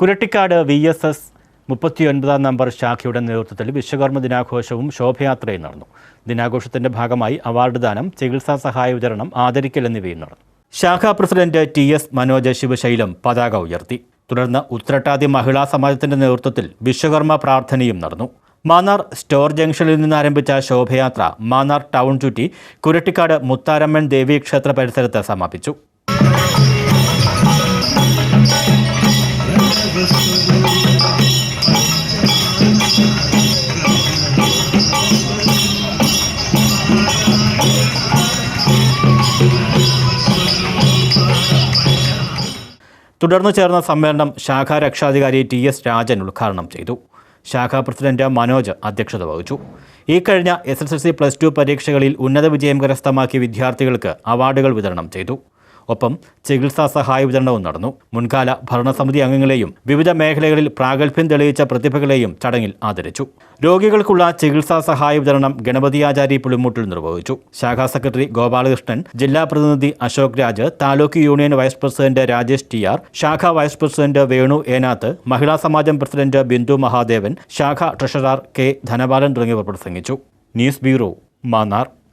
Kurattikkad V S S മുപ്പത്തിയൊൻപതാം number ശാഖയുടെ നേതൃത്വത്തിൽ വിശ്വകർമ്മ ദിനാഘോഷവും ശോഭയാത്രയും നടന്നു. ദിനാഘോഷത്തിന്റെ ഭാഗമായി അവാർഡ് ദാനം ചികിത്സാ സഹായ വിതരണം ആദരിക്കൽ എന്നിവയും നടന്നു. ശാഖാ president T S Manoj Shivashailam പതാക ഉയർത്തി. തുടർന്ന് ഉത്രട്ടാതി മഹിളാ സമാജത്തിന്റെ നേതൃത്വത്തിൽ വിശ്വകർമ്മ പ്രാർത്ഥനയും നടന്നു. മാന്നാർ സ്റ്റോർ ജംഗ്ഷനിൽ നിന്ന് ആരംഭിച്ച ശോഭയാത്ര മാന്നാർ ടൗൺ ചുറ്റി കുരട്ടിക്കാട് മുത്താരമ്മൻ ദേവീക്ഷേത്ര പരിസരത്ത് സമാപിച്ചു. തുടർന്ന് ചേർന്ന സമ്മേളനം ശാഖാ രക്ഷാധികാരി ടി എസ് രാജൻ ഉദ്ഘാടനം ചെയ്തു. ശാഖാ പ്രസിഡന്റ് മനോജ് അധ്യക്ഷത വഹിച്ചു. ഈ കഴിഞ്ഞ S S L C plus two പരീക്ഷകളിൽ ഉന്നത വിജയം കരസ്ഥമാക്കിയ വിദ്യാർത്ഥികൾക്ക് അവാർഡുകൾ വിതരണം ചെയ്തു. ഒപ്പം ചികിത്സാ സഹായ വിതരണവും നടന്നു. മുൻകാല ഭരണസമിതി അംഗങ്ങളെയും വിവിധ മേഖലകളിൽ പ്രാഗൽഭ്യം തെളിയിച്ച പ്രതിഭകളെയും ചടങ്ങിൽ ആദരിച്ചു. രോഗികൾക്കുള്ള ചികിത്സാ സഹായ വിതരണം ഗണപതി ഗണപതിയാചാരി പുളിമൂട്ടിൽ നിർവഹിച്ചു. ശാഖാ സെക്രട്ടറി ഗോപാലകൃഷ്ണൻ ജില്ലാ പ്രതിനിധി Ashok Raj taluk union vice president Rajesh T R ശാഖാ vice president Venu Enath Mahila Samajam president Bindu Mahadevan ശാഖ ട്രഷറർ കെ ധനപാലൻ തുടങ്ങിയവർ പ്രസംഗിച്ചു. News bureau Mannar.